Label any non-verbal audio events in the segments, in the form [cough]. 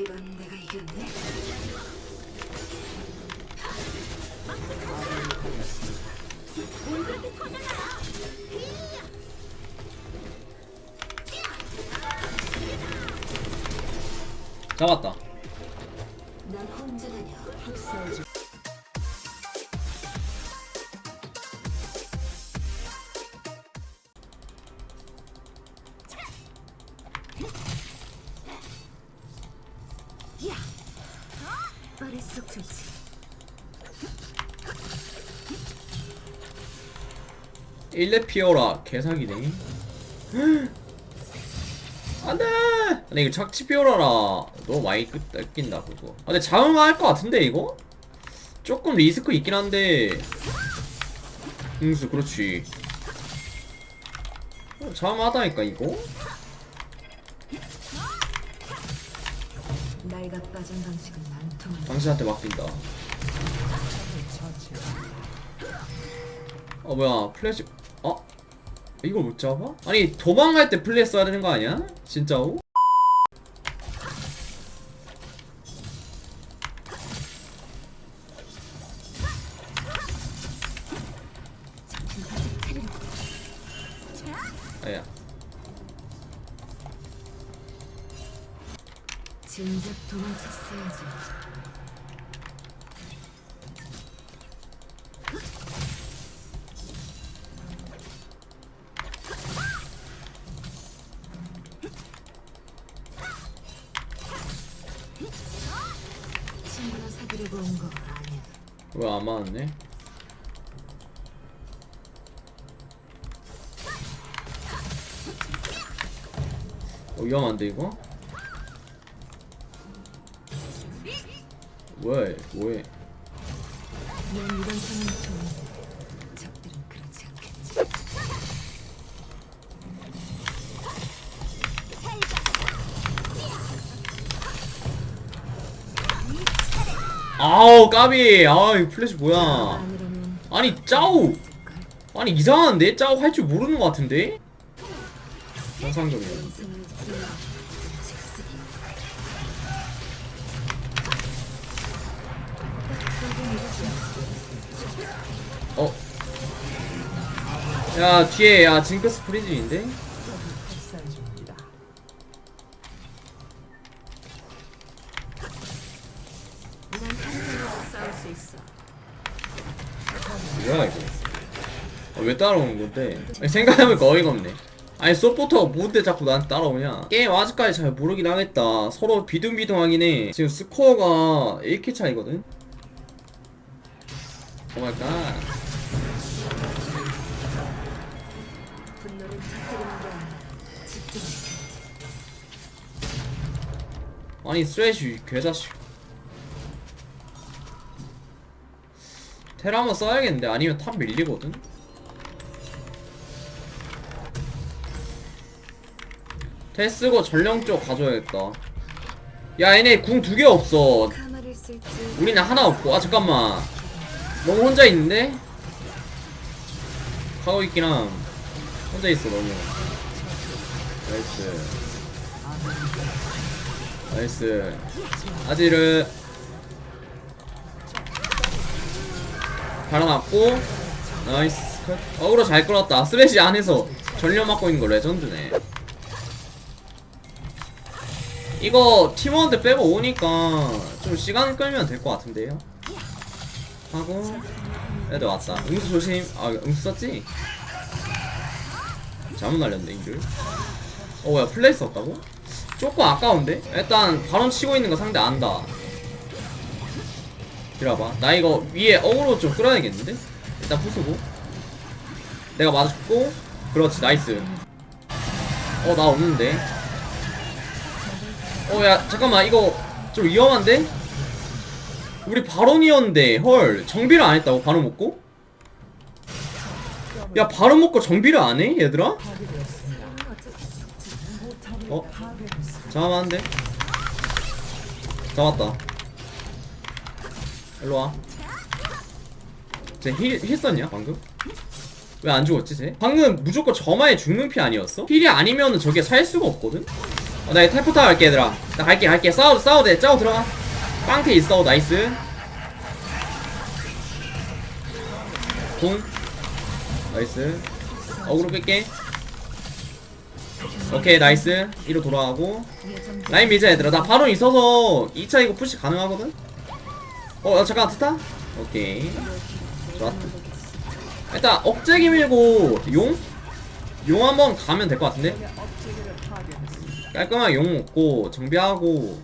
이건 내가 이겼네. 잡았다 머릿속 좋지. 일레 피어라 개사기네 [gasps] 안돼 근데 이거 착취 피어라라 너무 많이 끄- 뜯긴다 그거 아, 근데 잡으면 할것 같은데 이거? 조금 리스크 있긴 한데 응수 그렇지 어, 잡으면 하다니까 이거? 나이가 빠진 방식은 안 통한다. 당신한테 맡긴다 어 뭐야 플래시 어? 이걸 못 잡아? 아니 도망갈 때 플래시 써야 되는 거 아니야? 진짜로? 아야 진작 도망쳤어야지. 친구나 사귀려고 온 거 아니야. 왜 안 맞았네? 어, 위험한데 이거? 왜? 뭐해? 난 이런 상황이 좋은데 적들은 그렇지 않겠지. 아우 까비 아이 플래시 뭐야 아니라면 아니 짜오. 아니 이상한데? 짜오 할 줄 모르는 것 같은데? 인생을 쓰는 어? 야 뒤에 야 징크스 프리즌인데? 뭐야 이거? 아, 왜 따라오는 건데? 생각해보니까 어이가 없네. 아니 소포터가 뭔데 자꾸 나한테 따라오냐? 게임 아직까지 잘 모르긴 하겠다. 서로 비등비등하긴 해. 지금 스코어가 1킬 차이거든 게 아니라 집중해. 아니 스레쉬 괴자식. 텔 한번 써야겠는데? 아니면 탑 밀리거든? 텔 쓰고 전령 쪽 가져야겠다. 야 얘네 궁 두 개 없어. 우리는 하나 없고. 아 잠깐만 너무 혼자 있는데? 가고 있긴 함. 혼자 있어 너무. 나이스. 나이스. 아지르. 달아놨고 나이스. 컷 어그로 잘 끌었다. 쓰레쉬 안에서 전력 맞고 있는 거 레전드네. 이거 팀원들 빼고 오니까 좀 시간 끌면 될 것 같은데요 하고 애들 왔다 응수 조심 아 응수 썼지? 잘못 날렸네 이를 어 뭐야 플레이 썼다고? 조금 아까운데? 일단 바론 치고 있는 거 상대 안다 기다려봐 나 이거 위에 어그로 좀 끌어야겠는데? 일단 부수고 내가 맞았고 그렇지 나이스 어 나 없는데 어 야 잠깐만 이거 좀 위험한데? 우리 바론이었는데 헐 정비를 안 했다고 바론 먹고? 야 바론 먹고 정비를 안 해? 얘들아? 어? 잠깐만 한데 잡았다 일로와 쟤 힐 힐 썼냐 방금? 왜 안 죽었지 쟤? 방금 무조건 저마에 죽는 피 아니었어? 힐이 아니면은 저게 살 수가 없거든? 어, 나 이거 탈포타 갈게 얘들아 나나 갈게 갈게 싸워 싸워 돼 짜고 들어가 빵태 있어 나이스. 공. 나이스. 어그로 뺄게. 오케이 나이스. 1로 돌아가고. 라인 밀자 얘들아. 나 바로 있어서 2차 이거 푸시 가능하거든? 어 야, 잠깐 트타? 오케이. 좋았다. 일단 억제기 밀고 용? 용 한번 가면 될 것 같은데? 깔끔하게 용 먹고 정비하고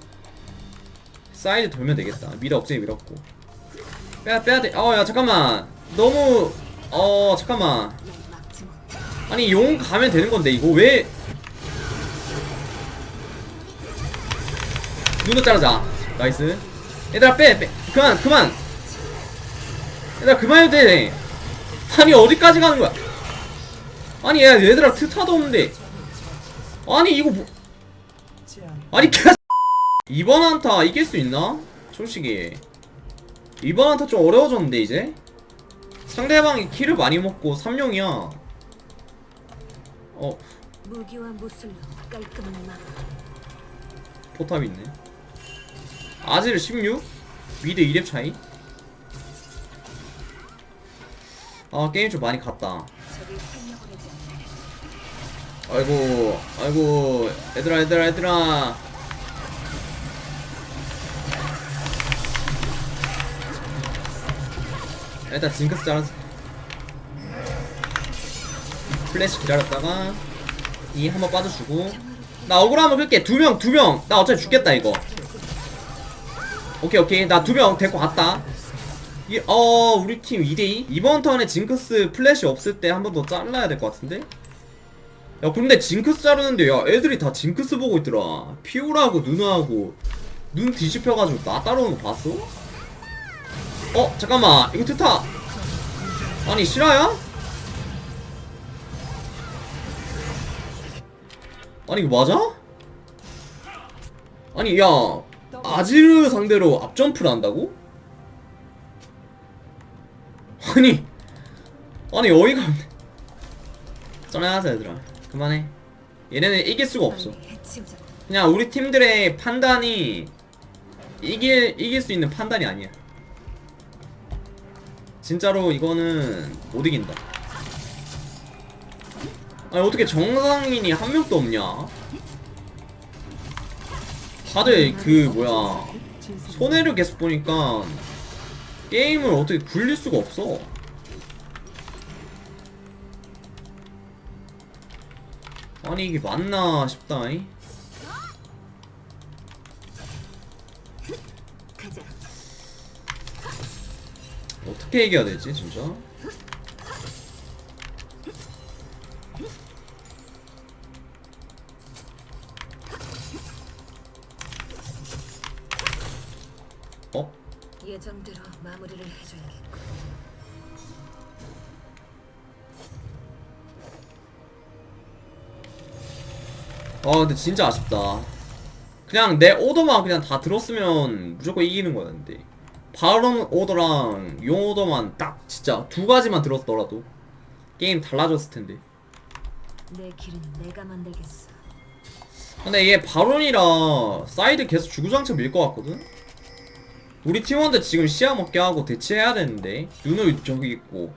사이드 돌면 되겠다. 미드 억제기 밀었고. 빼야 빼야 돼 어야 잠깐만. 너무 어 잠깐만. 아니 용 가면 되는 건데 이거. 왜? 눈을 자르자. 나이스. 얘들아 빼, 빼. 그만 그만. 얘들아 그만 해도 돼. 아니 어디까지 가는 거야? 아니 얘 얘들아 트타도 없는데. 아니 이거 뭐 아니 개 이번 한타 이길 수 있나? 솔직히 이번 한타 좀 어려워졌는데 이제 상대방이 킬을 많이 먹고 3용이야 어 무기와 무술로 깔끔한 막. 포탑 있네 아질 16? 미드 2렙 차이? 아 게임 좀 많이 갔다 않네. 아이고 아이고 얘들아 얘들아 얘들아 일단 징크스 잘랐어 플래시 기다렸다가 이 한번 빠져주고. 나 억울 한번 끌게. 두 명 두 명. 나 어차피 죽겠다 이거. 오케이 오케이. 나 두 명 데리고 갔다. 이, 어 우리 팀 2대2 이번 턴에 징크스 플래시 없을 때 한 번 더 잘라야 될 것 같은데? 야 근데 징크스 자르는데 야 애들이 다 징크스 보고 있더라. 피오라고 누나하고 눈 뒤집혀가지고 나 따라오는 거 봤어? 어 잠깐만 이거 트타 아니 실화야? 아니 이거 맞아? 아니 야 아지르 상대로 앞점프를 한다고? 아니 아니 어이가 없네 전화하자 얘들아 그만해 얘네는 이길 수가 없어. 그냥 우리 팀들의 판단이 이길 이길 수 있는 판단이 아니야. 진짜로 이거는 못 이긴다. 아니 어떻게 정상인이 한 명도 없냐? 다들 그 뭐야 손해를 계속 보니까 게임을 어떻게 굴릴 수가 없어. 아니 이게 맞나 싶다. 이 가자. 어떻게 이겨야 되지 진짜? 어? 예정대로 마무리를 해줘야겠고. 아 근데 진짜 아쉽다 그냥 내 오더만 그냥 다 들었으면 무조건 이기는 거였는데 바론 오더랑 용 오더만 딱 진짜 두 가지만 들었더라도 게임 달라졌을 텐데 내 길은 내가 만들겠어. 근데 얘 바론이라 사이드 계속 주구장창 밀 것 같거든? 우리 팀원들 지금 시야 먹게 하고 대치해야 되는데 눈을 저기 있고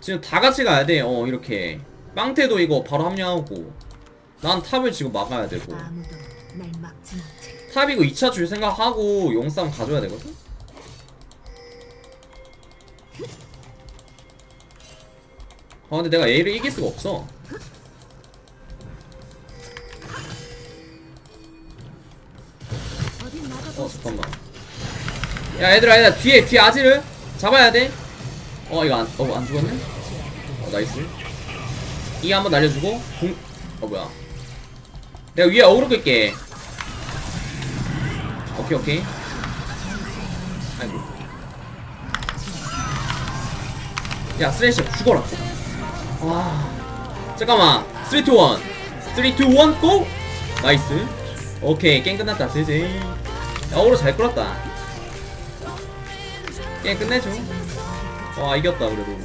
지금 다 같이 가야 돼 어 이렇게 빵태도 이거 바로 합류하고 난 탑을 지금 막아야 되고 아무도 날 막지 못해. 탑 이거 2차 줄 생각하고 용싸움 가져야 되거든? 아 근데 내가 얘를 이길 수가 없어. 어 잠깐만. 야 얘들아 얘들아 뒤에 뒤에 아지를 잡아야 돼어 이거 안, 어, 안 죽었네? 어 나이스. 이 한번 날려주고 공... 어 뭐야. 내가 위에 어그로 끌게. 오케이 오케이. 아이고. 야 쓰레쉬 죽어라 와. 잠깐만. 3, 2, 1 3, 2, 1 고! 나이스. 오케이. 게임 끝났다. 제제 야 어그로 잘 끌었다. 게임 끝내줘. 와 이겼다 그래도.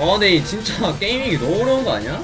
아 근데 이 진짜 [laughs] 게이밍이 너무 어려운 거 아니야?